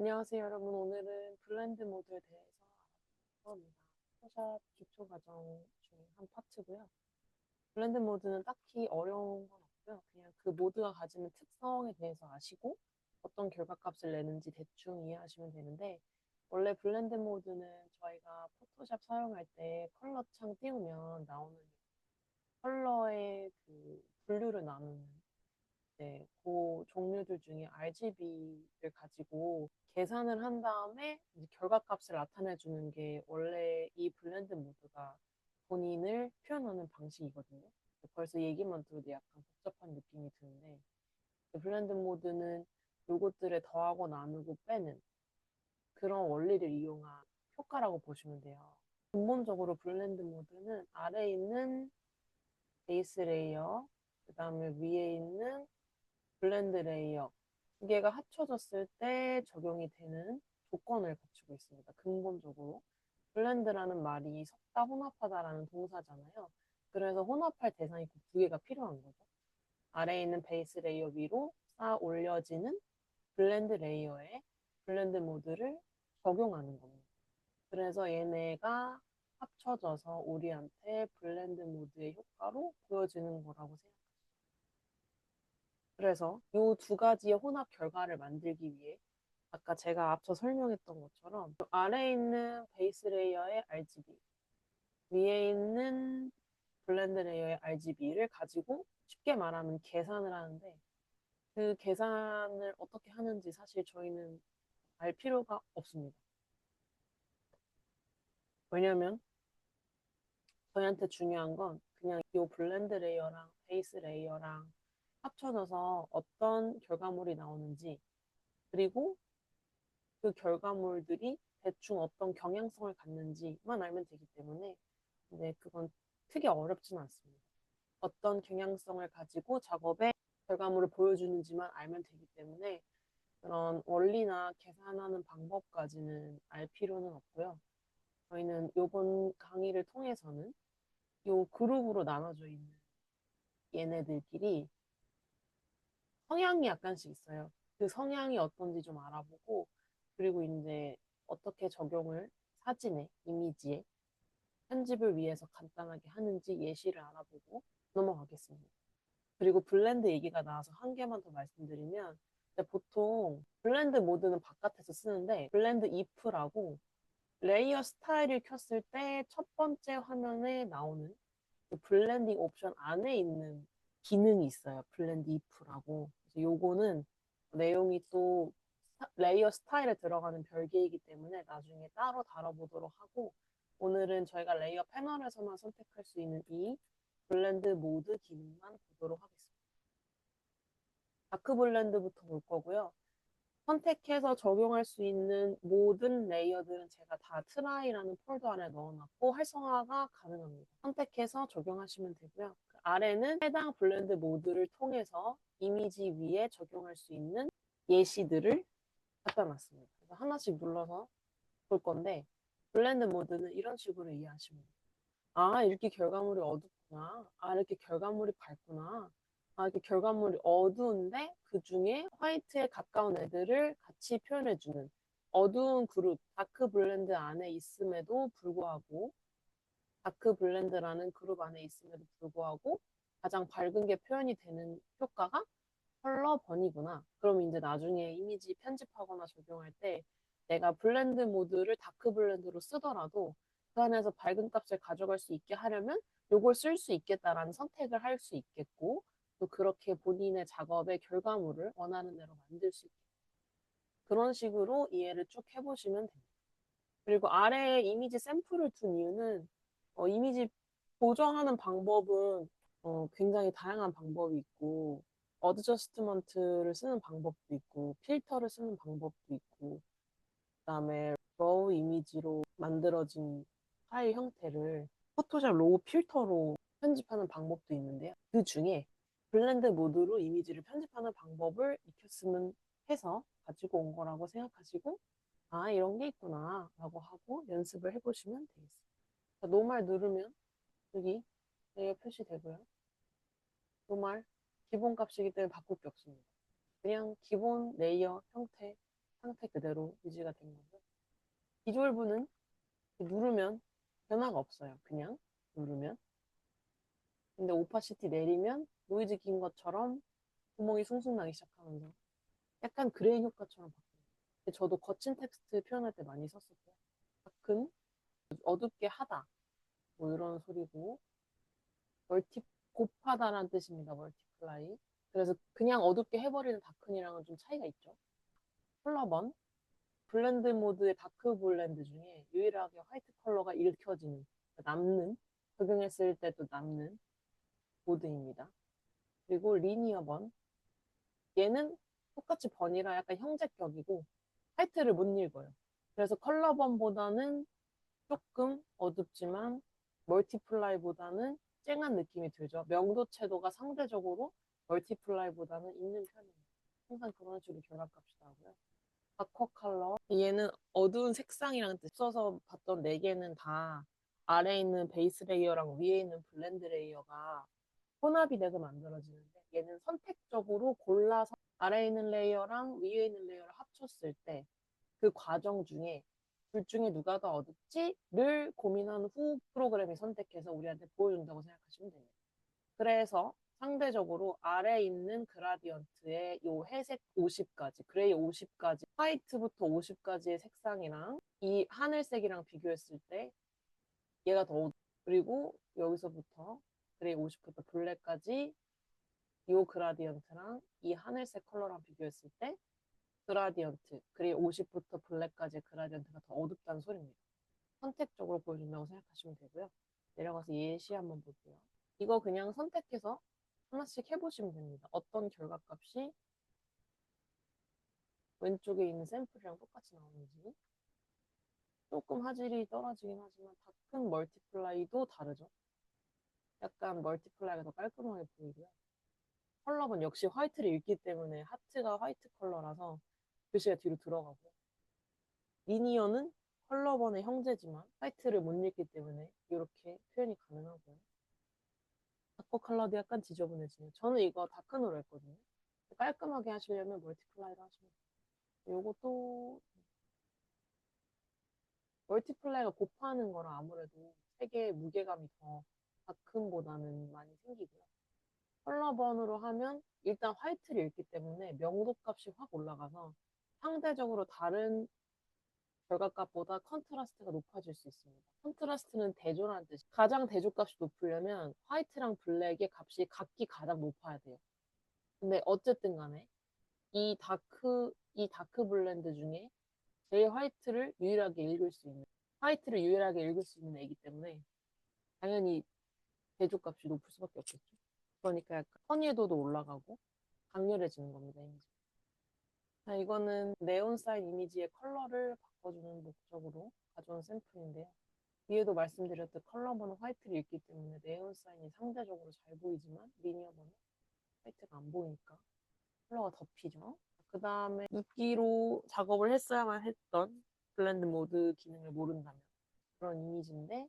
안녕하세요, 여러분. 오늘은 블렌드 모드에 대해서 알아볼 겁니다. 포샵 기초 과정 중에 한 파트고요. 블렌드 모드는 딱히 어려운 건 없고요. 그냥 그 모드가 가지는 특성에 대해서 아시고 어떤 결과값을 내는지 대충 이해하시면 되는데 원래 블렌드 모드는 저희가 포토샵 사용할 때 컬러 창 띄우면 나오는 컬러의 그 분류를 나누는 네, 그 종류들 중에 RGB를 가지고 계산을 한 다음에 이제 결과값을 나타내 주는 게 원래 이 블렌드 모드가 본인을 표현하는 방식이거든요. 벌써 얘기만 들어도 약간 복잡한 느낌이 드는데 블렌드 모드는 요것들을 더하고 나누고 빼는 그런 원리를 이용한 효과라고 보시면 돼요. 근본적으로 블렌드 모드는 아래에 있는 베이스 레이어, 그 다음에 위에 있는 블렌드 레이어 두 개가 합쳐졌을 때 적용이 되는 조건을 갖추고 있습니다. 근본적으로 블렌드라는 말이 섞다 혼합하다라는 동사잖아요. 그래서 혼합할 대상이 두 개가 필요한 거죠. 아래에 있는 베이스 레이어 위로 쌓아 올려지는 블렌드 레이어에 블렌드 모드를 적용하는 겁니다. 그래서 얘네가 합쳐져서 우리한테 블렌드 모드의 효과로 보여지는 거라고 생각합니다. 그래서 이 두 가지의 혼합 결과를 만들기 위해 아까 제가 앞서 설명했던 것처럼 아래에 있는 베이스 레이어의 RGB, 위에 있는 블렌드 레이어의 RGB를 가지고 쉽게 말하면 계산을 하는데 그 계산을 어떻게 하는지 사실 저희는 알 필요가 없습니다. 왜냐면 저희한테 중요한 건 그냥 이 블렌드 레이어랑 베이스 레이어랑 합쳐져서 어떤 결과물이 나오는지 그리고 그 결과물들이 대충 어떤 경향성을 갖는지만 알면 되기 때문에 근데 그건 크게 어렵지는 않습니다. 어떤 경향성을 가지고 작업에 결과물을 보여주는지만 알면 되기 때문에 그런 원리나 계산하는 방법까지는 알 필요는 없고요. 저희는 이번 강의를 통해서는 이 그룹으로 나눠져 있는 얘네들끼리 성향이 약간씩 있어요. 그 성향이 어떤지 좀 알아보고 그리고 이제 어떻게 적용을 사진에, 이미지에 편집을 위해서 간단하게 하는지 예시를 알아보고 넘어가겠습니다. 그리고 블렌드 얘기가 나와서 한 개만 더 말씀드리면 보통 블렌드 모드는 바깥에서 쓰는데 블렌드 if라고 레이어 스타일을 켰을 때 첫 번째 화면에 나오는 그 블렌딩 옵션 안에 있는 기능이 있어요. 블렌드 if라고. 요거는 내용이 또 레이어 스타일에 들어가는 별개이기 때문에 나중에 따로 다뤄보도록 하고 오늘은 저희가 레이어 패널에서만 선택할 수 있는 이 블렌드 모드 기능만 보도록 하겠습니다. 다크 블렌드부터 볼 거고요. 선택해서 적용할 수 있는 모든 레이어들은 제가 다 트라이라는 폴더 안에 넣어놨고 활성화가 가능합니다. 선택해서 적용하시면 되고요. 그 아래는 해당 블렌드 모드를 통해서 이미지 위에 적용할 수 있는 예시들을 갖다 놨습니다. 그래서 하나씩 눌러서 볼 건데 블렌드 모드는 이런 식으로 이해하시면 돼요. 아 이렇게 결과물이 어둡구나. 아 이렇게 결과물이 밝구나. 아 이렇게 결과물이 어두운데 그 중에 화이트에 가까운 애들을 같이 표현해주는 어두운 그룹 다크 블렌드 안에 있음에도 불구하고 다크 블렌드라는 그룹 안에 있음에도 불구하고 가장 밝은 게 표현이 되는 효과가 컬러 번이구나. 그럼 이제 나중에 이미지 편집하거나 적용할 때 내가 블렌드 모드를 다크 블렌드로 쓰더라도 그 안에서 밝은 값을 가져갈 수 있게 하려면 요걸 쓸 수 있겠다라는 선택을 할 수 있겠고 또 그렇게 본인의 작업의 결과물을 원하는 대로 만들 수 있게 그런 식으로 이해를 쭉 해보시면 됩니다. 그리고 아래에 이미지 샘플을 둔 이유는 어, 이미지 보정하는 방법은 어, 굉장히 다양한 방법이 있고 어드저스트먼트를 쓰는 방법도 있고 필터를 쓰는 방법도 있고 그다음에 로우 이미지로 만들어진 파일 형태를 포토샵 로우 필터로 편집하는 방법도 있는데요. 그 중에 블렌드 모드로 이미지를 편집하는 방법을 익혔으면 해서 가지고 온 거라고 생각하시고 아 이런 게 있구나 라고 하고 연습을 해보시면 되겠습니다. 노말 누르면 여기 레이어 표시되고요. 노말 기본 값이기 때문에 바꿀 게 없습니다. 그냥 기본 레이어 형태 상태 그대로 유지가 된 거고요. 디졸브는 누르면 변화가 없어요. 그냥 누르면. 근데 오파시티 내리면 노이즈 긴 것처럼 구멍이 숭숭 나기 시작하면서 약간 그레인 효과처럼 바뀌어요. 저도 거친 텍스트 표현할 때 많이 썼었고요. 다큰 어둡게 하다 뭐 이런 소리고 멀티 곱하다라는 뜻입니다. 멀티플라이. 그래서 그냥 어둡게 해버리는 다큰이랑은 좀 차이가 있죠. 컬러번 블렌드 모드의 다크 블렌드 중에 유일하게 화이트 컬러가 읽혀지는 남는 적용했을 때도 남는 모드입니다. 그리고 리니어 번 얘는 똑같이 번이라 약간 형제격이고 화이트를 못 읽어요. 그래서 컬러 번보다는 조금 어둡지만 멀티플라이보다는 쨍한 느낌이 들죠. 명도 채도가 상대적으로 멀티플라이보다는 있는 편입니다. 항상 그런 식으로 결합값이 나오고요. 아쿠아 컬러 얘는 어두운 색상이랑 써서 봤던 네 개는 다 아래에 있는 베이스 레이어랑 위에 있는 블렌드 레이어가 혼합이 돼서 만들어지는데 얘는 선택적으로 골라서 아래에 있는 레이어랑 위에 있는 레이어를 합쳤을 때 그 과정 중에 둘 중에 누가 더 어둡지를 고민한 후 프로그램이 선택해서 우리한테 보여준다고 생각하시면 됩니다. 그래서 상대적으로 아래에 있는 그라디언트의 요 회색 50가지, 그레이 50가지, 화이트부터 50가지의 색상이랑 이 하늘색이랑 비교했을 때 얘가 더 어둡 그리고 여기서부터 그레이 50부터 블랙까지 요 그라디언트랑 이 하늘색 컬러랑 비교했을 때 그라디언트, 그레이 50부터 블랙까지의 그라디언트가 더 어둡다는 소리입니다. 선택적으로 보여준다고 생각하시면 되고요. 내려가서 예시 한번 볼게요. 이거 그냥 선택해서 하나씩 해보시면 됩니다. 어떤 결과값이 왼쪽에 있는 샘플이랑 똑같이 나오는지 조금 화질이 떨어지긴 하지만 다 큰 멀티플라이도 다르죠. 약간 멀티플라이가 더 깔끔하게 보이고요. 컬러는 역시 화이트를 읽기 때문에 하트가 화이트 컬러라서 글씨가 뒤로 들어가고 리니어는 컬러번의 형제지만 화이트를 못 읽기 때문에 이렇게 표현이 가능하고요. 아쿠 컬러도 약간 지저분해지네요. 저는 이거 다크으로 했거든요. 깔끔하게 하시려면 멀티플라이로 하시면 돼요. 요것도 멀티플라이가 곱하는 거라 아무래도 색의 무게감이 더 다크보다는 많이 생기고요. 컬러번으로 하면 일단 화이트를 읽기 때문에 명도 값이 확 올라가서 상대적으로 다른 결과값보다 컨트라스트가 높아질 수 있습니다. 컨트라스트는 대조라는 뜻이 가장 대조값이 높으려면 화이트랑 블랙의 값이 각기 가장 높아야 돼요. 근데 어쨌든 간에 이 다크 이 다크 블렌드 중에 제일 화이트를 유일하게 읽을 수 있는 화이트를 유일하게 읽을 수 있는 애기 때문에 당연히 대조값이 높을 수밖에 없겠죠. 그러니까 약간 선의도도 올라가고 강렬해지는 겁니다. 이미지. 자, 이거는 네온 사인 이미지의 컬러를 바꿔주는 목적으로 가져온 샘플인데요. 위에도 말씀드렸듯 컬러번은 화이트를 읽기 때문에 네온 사인이 상대적으로 잘 보이지만 리니어번은 화이트가 안 보이니까 컬러가 덮이죠. 그 다음에 눕기로 작업을 했어야만 했던 블렌드 모드 기능을 모른다면 그런 이미지인데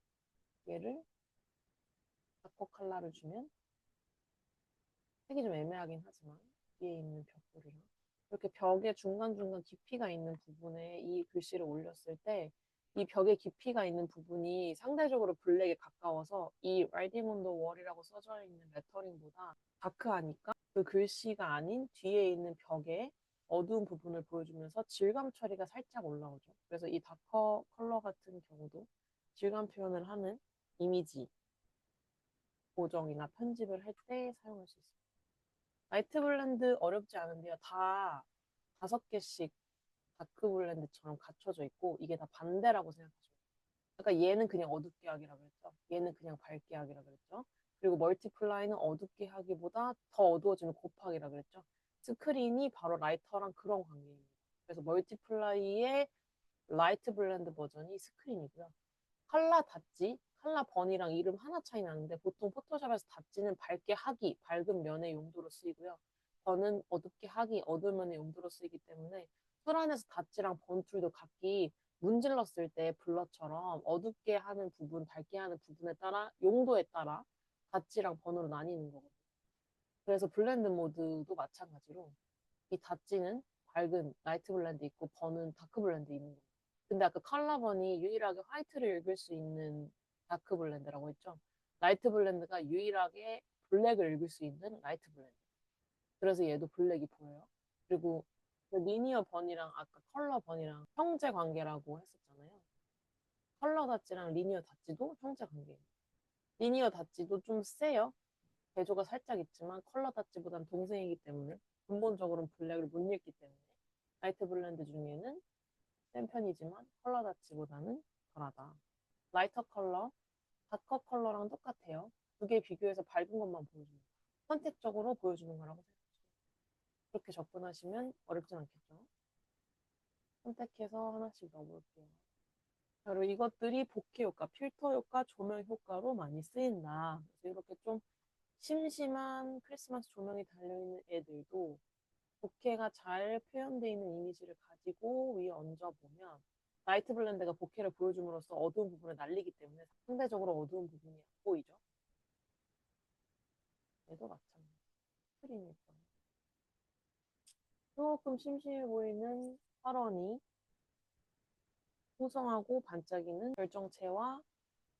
얘를 아쿠아 컬러를 주면 색이 좀 애매하긴 하지만 위에 있는 벽돌이랑 이렇게 벽의 중간중간 깊이가 있는 부분에 이 글씨를 올렸을 때 이 벽의 깊이가 있는 부분이 상대적으로 블랙에 가까워서 이 라이딩 온더 월이라고 써져 있는 레터링보다 다크하니까 그 글씨가 아닌 뒤에 있는 벽에 어두운 부분을 보여주면서 질감 처리가 살짝 올라오죠. 그래서 이 다커 컬러 같은 경우도 질감 표현을 하는 이미지 보정이나 편집을 할 때 사용할 수 있습니다. 라이트 블렌드 어렵지 않은데요. 다 다섯 개씩 다크 블렌드처럼 갖춰져 있고 이게 다 반대라고 생각하시면 돼요. 그러니까 얘는 그냥 어둡게 하기라 그랬죠. 얘는 그냥 밝게 하기라 그랬죠. 그리고 멀티플라이는 어둡게 하기보다 더 어두워지면 곱하기라 그랬죠. 스크린이 바로 라이터랑 그런 관계입니다. 그래서 멀티플라이의 라이트 블렌드 버전이 스크린이고요. 칼라 닷지, 칼라 번이랑 이름 하나 차이 나는데 보통 포토샵에서 닷지는 밝게 하기, 밝은 면의 용도로 쓰이고요. 번은 어둡게 하기, 어두운 면의 용도로 쓰이기 때문에 풀 안에서 닷지랑 번 툴도 각기 문질렀을 때 블러처럼 어둡게 하는 부분, 밝게 하는 부분에 따라 용도에 따라 닷지랑 번으로 나뉘는 거거든요. 그래서 블렌드 모드도 마찬가지로 이 닷지는 밝은 라이트 블렌드 있고 번은 다크 블렌드 있는 거예요. 근데 아까 컬러 번이 유일하게 화이트를 읽을 수 있는 다크 블렌드라고 했죠. 라이트 블렌드가 유일하게 블랙을 읽을 수 있는 라이트 블렌드. 그래서 얘도 블랙이 보여요. 그리고 그 리니어 번이랑 아까 컬러 번이랑 형제 관계라고 했었잖아요. 컬러 다찌랑 리니어 다찌도 형제 관계예요. 리니어 다찌도 좀 세요. 개조가 살짝 있지만 컬러 다찌보단 동생이기 때문에 근본적으로는 블랙을 못 읽기 때문에 라이트 블렌드 중에는 센 편이지만 컬러 다치보다는 덜하다. 라이터 컬러, 다커 컬러랑 똑같아요. 두 개 비교해서 밝은 것만 보여주는 거예요. 선택적으로 보여주는 거라고 생각하시면 그렇게 접근하시면 어렵진 않겠죠. 선택해서 하나씩 넣어볼게요. 자, 그리고 이것들이 복해 효과, 필터 효과, 조명 효과로 많이 쓰인다. 그래서 이렇게 좀 심심한 크리스마스 조명이 달려있는 애들도 보케가 잘 표현되어 있는 이미지를 가지고 위에 얹어보면 라이트 블렌드가 보케를 보여줌으로써 어두운 부분을 날리기 때문에 상대적으로 어두운 부분이 안 보이죠. 얘도 마찬가지. 거예요. 조금 심심해 보이는 파런이 호성하고 반짝이는 결정체와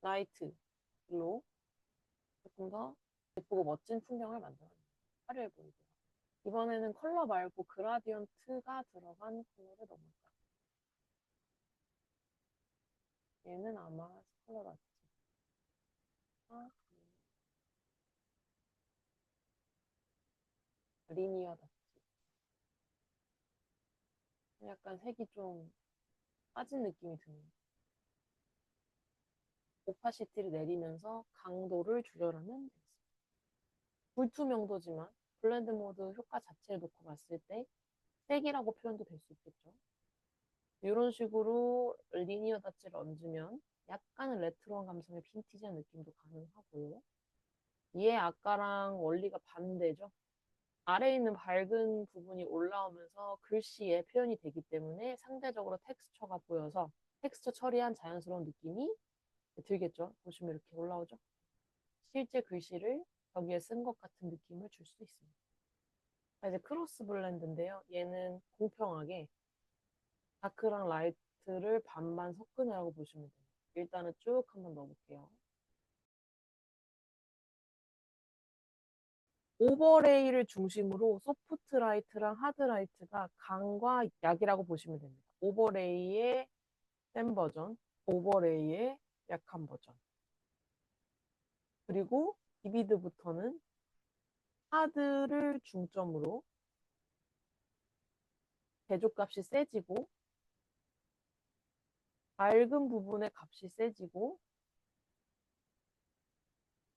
라이트로 조금 더 예쁘고 멋진 풍경을 만들어내요. 화려해 보이고요. 이번에는 컬러 말고 그라디언트가 들어간 컬러를 넣어볼까요? 얘는 아마 컬러 같지. 아, 음. 리니어 같지. 약간 색이 좀 빠진 느낌이 드네요. 오파시티를 내리면서 강도를 줄여라면 되겠습니다. 불투명도지만 블렌드 모드 효과 자체를 놓고 봤을 때 색이라고 표현도 될 수 있겠죠. 이런 식으로 리니어 다치를 얹으면 약간은 레트로한 감성의 빈티지한 느낌도 가능하고요. 얘 아까랑 원리가 반대죠. 아래에 있는 밝은 부분이 올라오면서 글씨에 표현이 되기 때문에 상대적으로 텍스처가 보여서 텍스처 처리한 자연스러운 느낌이 들겠죠. 보시면 이렇게 올라오죠. 실제 글씨를 여기에 쓴 것 같은 느낌을 줄 수 있습니다. 이제 크로스 블렌드인데요. 얘는 공평하게 다크랑 라이트를 반반 섞은 애라고 보시면 돼요. 일단은 쭉 한번 넣어볼게요. 오버레이를 중심으로 소프트 라이트랑 하드 라이트가 강과 약이라고 보시면 됩니다. 오버레이의 센 버전, 오버레이의 약한 버전. 그리고 비비드부터는 하드를 중점으로 대조값이 세지고 밝은 부분의 값이 세지고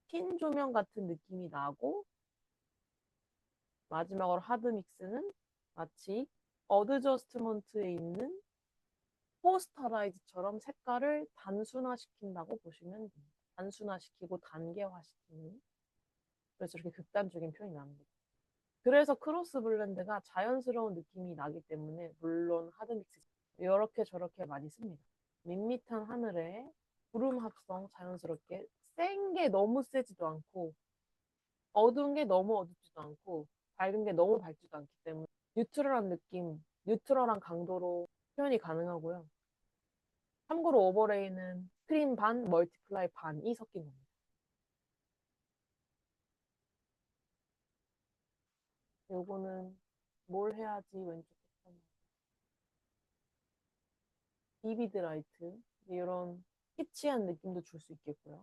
흰 조명 같은 느낌이 나고 마지막으로 하드 믹스는 마치 어드저스트먼트에 있는 포스터라이즈처럼 색깔을 단순화시킨다고 보시면 됩니다. 단순화시키고 단계화시키는 그래서 이렇게 극단적인 표현이 거죠. 그래서 크로스 블렌드가 자연스러운 느낌이 나기 때문에 물론 하드믹스 이렇게 저렇게 많이 씁니다. 밋밋한 하늘에 구름 합성 자연스럽게 센 게 너무 세지도 않고 어두운 게 너무 어둡지도 않고 밝은 게 너무 밝지도 않기 때문에 뉴트럴한 느낌, 뉴트럴한 강도로 표현이 가능하고요. 참고로 오버레이는 스크린 반, 멀티플라이 반이 섞인 겁니다. 요거는 뭘 해야지 왼쪽 패턴 비비드 라이트 이런 키치한 느낌도 줄 수 있겠고요.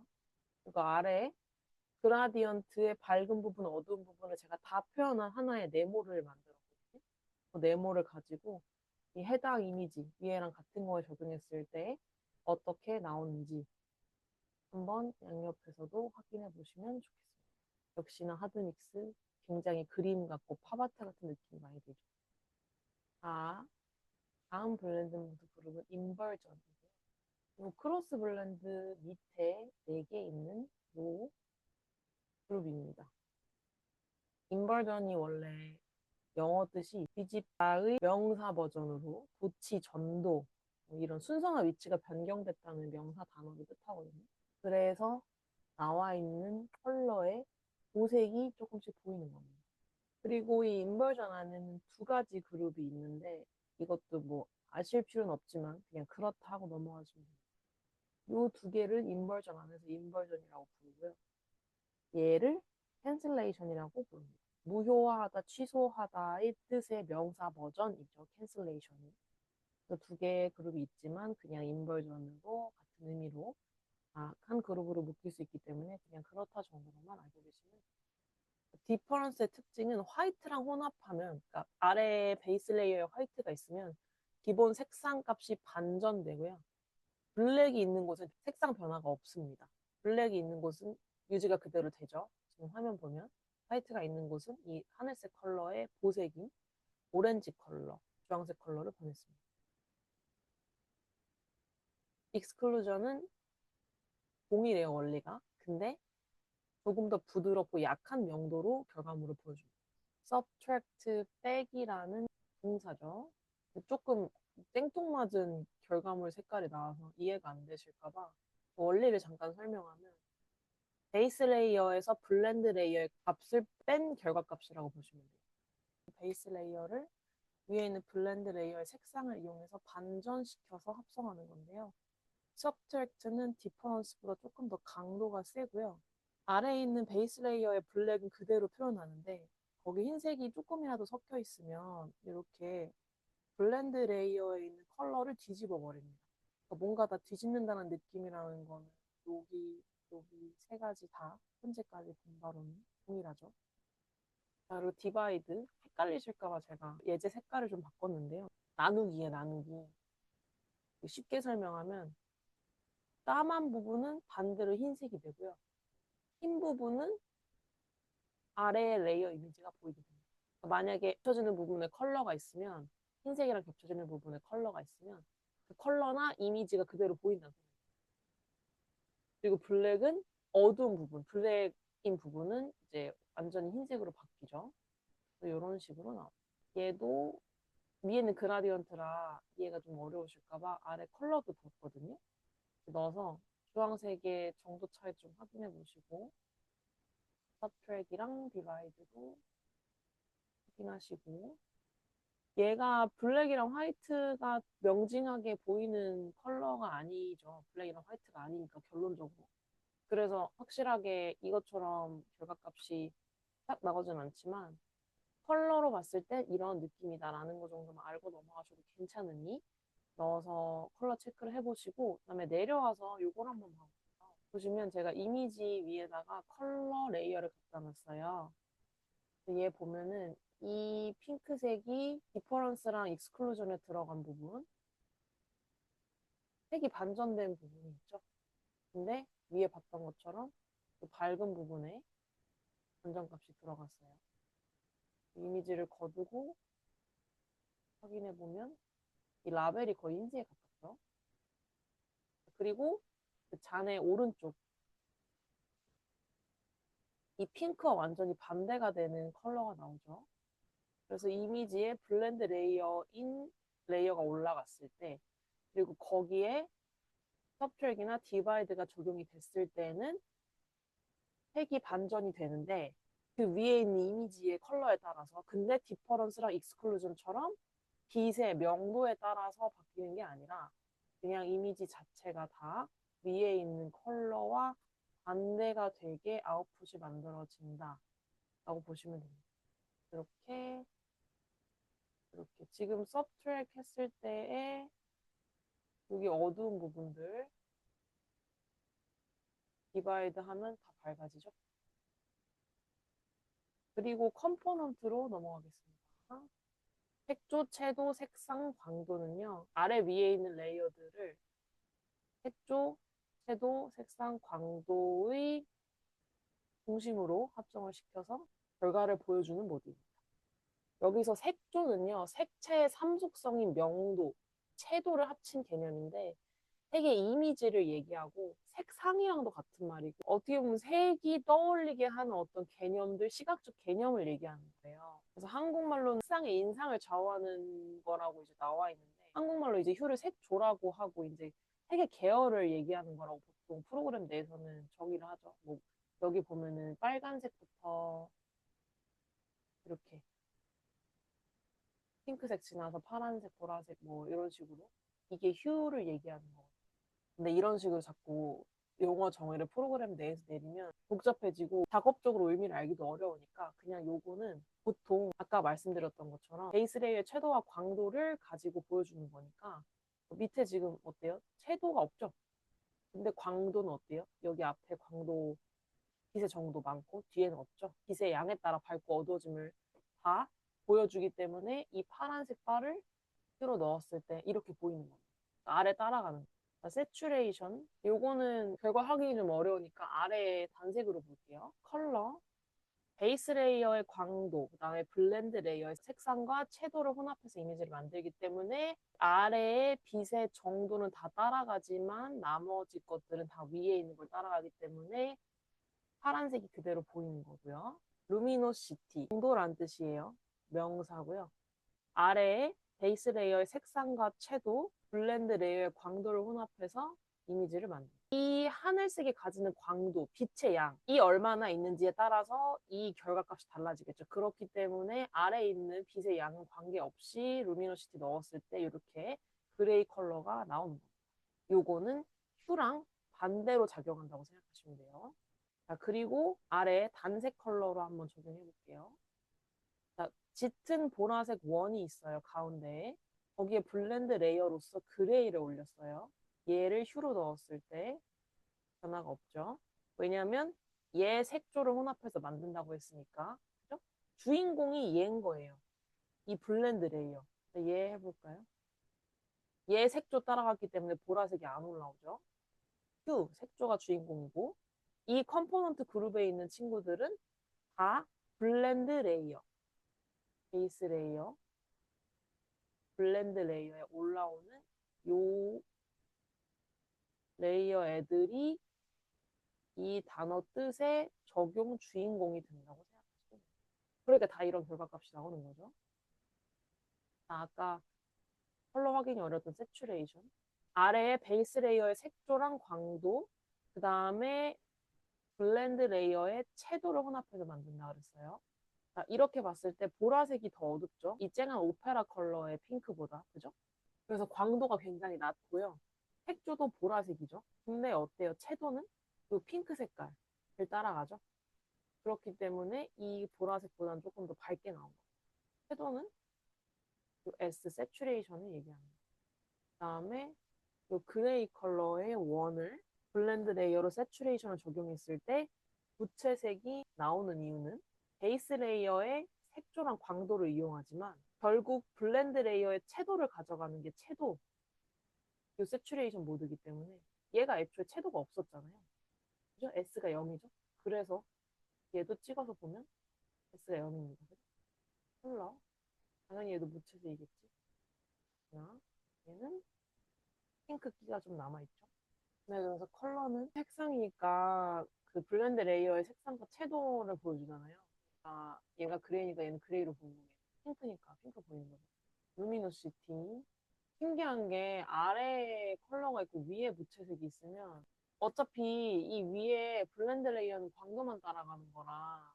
그리고 아래 그라디언트의 밝은 부분, 어두운 부분을 제가 다 표현한 하나의 네모를 만들었거든요. 그 네모를 가지고 이 해당 이미지 위에랑 같은 거에 적용했을 때 어떻게 나오는지 한번 양옆에서도 확인해 보시면 좋겠습니다. 역시나 하드믹스 굉장히 그림 같고 팝아트 같은 느낌이 많이 들죠. 자, 다음 블렌드 모드 그룹은 인버전이고요. 이 크로스 블렌드 밑에 4개 있는 요 그룹입니다. 인버전이 원래 영어 뜻이 뒤집다의 명사 버전으로 도치, 전도 뭐 이런 순서나 위치가 변경됐다는 명사 단어를 뜻하거든요. 그래서 나와 있는 컬러의 도색이 조금씩 보이는 겁니다. 그리고 이 인버전 안에는 두 가지 그룹이 있는데 이것도 뭐 아실 필요는 없지만 그냥 그렇다 하고 넘어가시면 돼요. 이두 개를 인버전 안에서 인버전이라고 부르고요. 얘를 캔슬레이션이라고 부릅니다. 무효화하다, 취소하다의 뜻의 명사 버전이죠. 캔슬레이션이. 두 개의 그룹이 있지만 그냥 인버전으로 같은 의미로 아, 한 그룹으로 묶일 수 있기 때문에 그냥 그렇다 정도로만 알고 계시면 디퍼런스의 특징은 화이트랑 혼합하면 그러니까 아래 베이스 레이어에 화이트가 있으면 기본 색상 값이 반전되고요. 블랙이 있는 곳은 색상 변화가 없습니다. 블랙이 있는 곳은 유지가 그대로 되죠. 지금 화면 보면 화이트가 있는 곳은 이 하늘색 컬러의 보색인 오렌지 컬러, 주황색 컬러를 보냈습니다. 익스클루전은 동일해요, 원리가. 근데 조금 더 부드럽고 약한 명도로 결과물을 보여줍니다. subtract 빼기라는 동사죠. 조금 땡뚱맞은 결과물 색깔이 나와서 이해가 안 되실까봐 원리를 잠깐 설명하면 베이스 레이어에서 블렌드 레이어의 값을 뺀 결과값이라고 보시면 돼요. 베이스 레이어를 위에 있는 블렌드 레이어의 색상을 이용해서 반전시켜서 합성하는 건데요. subtract는 difference보다 조금 더 강도가 세고요. 아래에 있는 베이스 레이어의 블랙은 그대로 표현하는데 거기 흰색이 조금이라도 섞여 있으면 이렇게 블렌드 레이어에 있는 컬러를 뒤집어 버립니다. 그러니까 뭔가 다 뒤집는다는 느낌이라는 거는 여기, 여기 세 가지 다 현재까지 본 바로는 동일하죠. 자, 그리고 디바이드 헷갈리실까봐 제가 예제 색깔을 좀 바꿨는데요. 나누기에 나누기. 쉽게 설명하면 까만 부분은 반대로 흰색이 되고요. 흰 부분은 아래의 레이어 이미지가 보이게 됩니다. 만약에 겹쳐지는 부분에 컬러가 있으면 흰색이랑 겹쳐지는 부분에 컬러가 있으면 그 컬러나 이미지가 그대로 보인다는 소리예요. 그리고 블랙은 어두운 부분, 블랙인 부분은 이제 완전히 흰색으로 바뀌죠. 이런 식으로 나와요. 얘도 위에는 그라디언트라 이해가 좀 어려우실까봐 아래 컬러도 뒀거든요. 넣어서 주황색의 정도 차이 좀 확인해 보시고 서트랙이랑 디바이드도 확인하시고 얘가 블랙이랑 화이트가 명징하게 보이는 컬러가 아니죠. 블랙이랑 화이트가 아니니까 결론적으로. 그래서 확실하게 이것처럼 결과값이 딱 나오진 않지만 컬러로 봤을 때 이런 느낌이다라는 거 정도만 알고 넘어가셔도 괜찮으니 넣어서 컬러 체크를 해보시고 그다음에 내려와서 이걸 한번 봐보세요. 보시면 제가 이미지 위에다가 컬러 레이어를 갖다 놨어요. 얘 보면은 이 핑크색이 디퍼런스랑 익스클루전에 들어간 부분 색이 반전된 부분이 있죠. 근데 위에 봤던 것처럼 그 밝은 부분에 반전값이 들어갔어요. 이미지를 거두고 확인해 보면 이 라벨이 거의 흰색에 가깝죠. 그리고 그 잔의 오른쪽 이 핑크와 완전히 반대가 되는 컬러가 나오죠. 그래서 이미지에 블렌드 레이어인 레이어가 올라갔을 때 그리고 거기에 서트랙이나 디바이드가 적용이 됐을 때는 색이 반전이 되는데 그 위에 있는 이미지의 컬러에 따라서 근데 디퍼런스랑 익스클루전처럼 빛의 명도에 따라서 바뀌는 게 아니라 그냥 이미지 자체가 다 위에 있는 컬러와 반대가 되게 아웃풋이 만들어진다 라고 보시면 됩니다. 이렇게 이렇게 지금 서브트랙 했을 때에 여기 어두운 부분들 디바이드 하면 다 밝아지죠. 그리고 컴포넌트로 넘어가겠습니다. 색조, 채도, 색상, 광도는요. 아래 위에 있는 레이어들을 색조, 채도, 색상, 광도의 중심으로 합성을 시켜서 결과를 보여주는 모드입니다. 여기서 색조는요. 색채의 삼속성인 명도, 채도를 합친 개념인데 색의 이미지를 얘기하고 색상이랑도 같은 말이고 어떻게 보면 색이 떠올리게 하는 어떤 개념들, 시각적 개념을 얘기하는 거예요. 그래서 한국말로는 색상의 인상을 좌우하는 거라고 이제 나와 있는데 한국말로 이제 효를 색조라고 하고 이제 색의 계열을 얘기하는 거라고 보통 프로그램 내에서는 정의를 하죠. 뭐 여기 보면은 빨간색부터 이렇게 핑크색 지나서 파란색, 보라색 뭐 이런 식으로 이게 휴를 얘기하는 거. 근데 이런 식으로 자꾸 용어 정의를 프로그램 내에서 내리면 복잡해지고 작업적으로 의미를 알기도 어려우니까 그냥 요거는 보통 아까 말씀드렸던 것처럼 베이스 레이어의 채도와 광도를 가지고 보여주는 거니까 밑에 지금 어때요? 채도가 없죠? 근데 광도는 어때요? 여기 앞에 광도 빛의 정도 많고 뒤에는 없죠? 빛의 양에 따라 밝고 어두워짐을 다 보여주기 때문에 이 파란색 바를 큐로 넣었을 때 이렇게 보이는 겁니다. 아래 따라가는 거. 세츄레이션 요거는 결과 확인이 좀 어려우니까 아래 단색으로 볼게요. 컬러 베이스 레이어의 광도, 그 다음에 블렌드 레이어의 색상과 채도를 혼합해서 이미지를 만들기 때문에 아래의 빛의 정도는 다 따라가지만 나머지 것들은 다 위에 있는 걸 따라가기 때문에 파란색이 그대로 보이는 거고요. 루미노시티, 정도란 뜻이에요. 명사고요. 아래에 베이스 레이어의 색상과 채도, 블렌드 레이어의 광도를 혼합해서 이미지를 만듭니다. 이 하늘색이 가지는 광도, 빛의 양, 이 얼마나 있는지에 따라서 이 결과값이 달라지겠죠. 그렇기 때문에 아래에 있는 빛의 양은 관계없이 루미노시티 넣었을 때 이렇게 그레이 컬러가 나오는 겁니다. 요거는 휴랑 반대로 작용한다고 생각하시면 돼요. 자, 그리고 아래 단색 컬러로 한번 적용해 볼게요. 자, 짙은 보라색 원이 있어요, 가운데에. 거기에 블렌드 레이어로서 그레이를 올렸어요. 얘를 휴로 넣었을 때 변화가 없죠. 왜냐하면 얘 색조를 혼합해서 만든다고 했으니까. 그죠? 주인공이 얘인 거예요. 이 블렌드 레이어. 얘 해볼까요? 얘 색조 따라갔기 때문에 보라색이 안 올라오죠. 휴, 색조가 주인공이고 이 컴포넌트 그룹에 있는 친구들은 다 블렌드 레이어, 베이스 레이어, 블렌드 레이어에 올라오는 요 레이어 애들이 이 단어 뜻의 적용 주인공이 된다고 생각하시면 돼요. 그러니까 다 이런 결과값이 나오는 거죠. 자, 아까 컬러 확인이 어려웠던 세츄레이션. 아래에 베이스 레이어의 색조랑 광도, 그 다음에 블렌드 레이어의 채도를 혼합해서 만든다 그랬어요. 자, 이렇게 봤을 때 보라색이 더 어둡죠? 이 쨍한 오페라 컬러의 핑크보다, 그죠? 그래서 광도가 굉장히 낮고요. 색조도 보라색이죠. 근데 어때요? 채도는 이 핑크 색깔을 따라가죠. 그렇기 때문에 이 보라색보다는 조금 더 밝게 나온 거예요. 채도는 이 S 세츄레이션을 얘기합니다. 그다음에 이 그레이 컬러의 원을 블렌드 레이어로 세츄레이션을 적용했을 때 부채색이 나오는 이유는 베이스 레이어의 색조랑 광도를 이용하지만 결국 블렌드 레이어의 채도를 가져가는 게 채도 이 세츄레이션 모드이기 때문에 얘가 애초에 채도가 없었잖아요. 그죠? S가 0이죠. 그래서 얘도 찍어서 보면 S가 0입니다. 그죠? 컬러 당연히 얘도 무채색이겠지. 자, 얘는 핑크기가 좀 남아있죠. 네, 그래서 컬러는 색상이니까 그 블렌드 레이어의 색상과 채도를 보여주잖아요. 아, 얘가 그레이니까 얘는 그레이로 보이는 거예요. 핑크니까 핑크 보이는 거죠. 루미노시티. 신기한 게 아래에 컬러가 있고 위에 무채색이 있으면 어차피 이 위에 블렌드 레이어는 광도만 따라가는 거라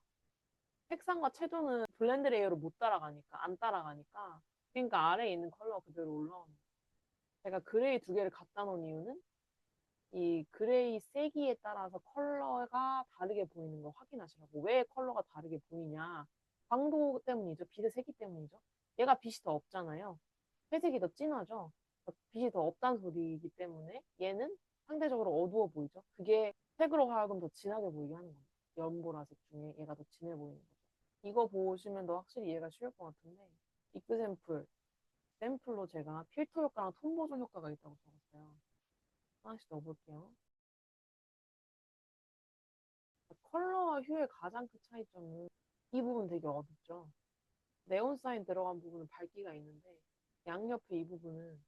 색상과 채도는 블렌드 레이어를 못 따라가니까 안 따라가니까 그러니까 아래에 있는 컬러가 그대로 올라오는 거예요. 제가 그레이 두 개를 갖다 놓은 이유는 이 그레이 세기에 따라서 컬러가 다르게 보이는 걸 확인하시라고. 왜 컬러가 다르게 보이냐? 광도 때문이죠. 빛의 세기 때문이죠. 얘가 빛이 더 없잖아요. 회색이 더 진하죠. 빛이 더 없다는 소리이기 때문에 얘는 상대적으로 어두워 보이죠. 그게 색으로 하여금 더 진하게 보이게 하는 거예요. 연보라색 중에 얘가 더 진해 보이는 거죠. 이거 보시면 더 확실히 이해가 쉬울 것 같은데 이크 샘플 샘플로 제가 필터 효과랑 톤 보존 효과가 있다고 적었어요. 하나씩 넣어볼게요. 컬러와 휴의 가장 큰 차이점은 이 부분 되게 어둡죠. 네온 사인 들어간 부분은 밝기가 있는데 양옆에 이 부분은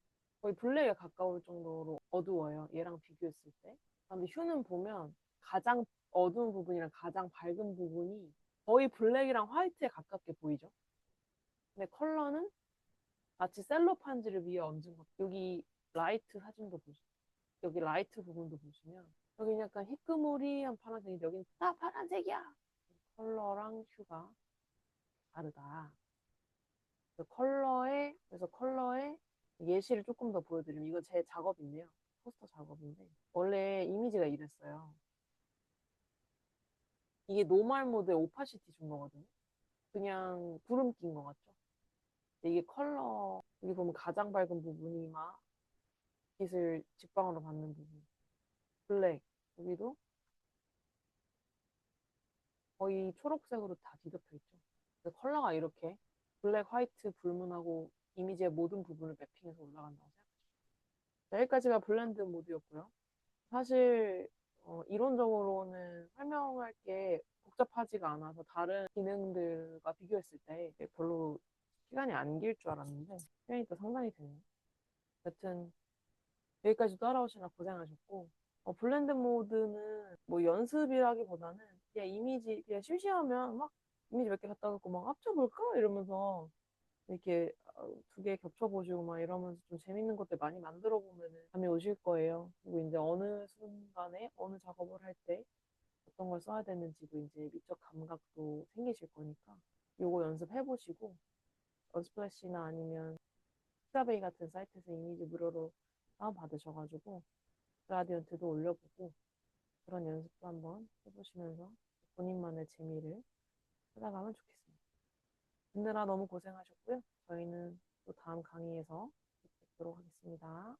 거의 블랙에 가까울 정도로 어두워요. 얘랑 비교했을 때. 근데 휴는 보면 가장 어두운 부분이랑 가장 밝은 부분이 거의 블랙이랑 화이트에 가깝게 보이죠. 근데 컬러는 마치 셀로판지를 위에 얹은 것. 여기 라이트 사진도 보시죠. 여기 라이트 부분도 보시면 여기 약간 희끄무리한 파란색인데 여기는 다 파란색이야. 컬러랑 휴가 다르다. 그 컬러에, 그래서 컬러에 예시를 조금 더 보여드리면, 이거 제 작업인데요. 포스터 작업인데, 원래 이미지가 이랬어요. 이게 노멀 모드의 오파시티 준 거거든요. 그냥 구름 낀 거 같죠? 이게 컬러, 여기 보면 가장 밝은 부분이 막 빛을 직방으로 받는 부분. 블랙, 여기도 거의 초록색으로 다 뒤덮여 있죠. 컬러가 이렇게 블랙, 화이트, 불문하고 이미지의 모든 부분을 매핑해서 올라간다고 돼요. 여기까지가 블렌드 모드였고요. 사실 어, 이론적으로는 설명할 게 복잡하지가 않아서 다른 기능들과 비교했을 때 별로 시간이 안 길 줄 알았는데 시간이 또 상당히 되네요. 여튼 여기까지 따라오시느라 고생하셨고 어, 블렌드 모드는 뭐 연습이라기보다는 그냥 이미지 그냥 심심하면 막 이미지 몇 개 갖다 놓고 막 합쳐볼까 이러면서 이렇게 어, 두개 겹쳐보시고 막 이러면서 좀 재밌는 것들 많이 만들어 보면은 감이 오실 거예요. 그리고 이제 어느 순간에 어느 작업을 할 때 어떤 걸 써야 되는지도 이제 미적 감각도 생기실 거니까 요거 연습해 보시고 언스플래시나 아니면 픽사베이 같은 사이트에서 이미지 무료로 다운 받으셔가지고 그라디언트도 올려보고 그런 연습도 한번 해보시면서 본인만의 재미를 찾아가면 좋겠습니다. 듣느라 너무 고생하셨고요. 저희는 또 다음 강의에서 뵙도록 하겠습니다.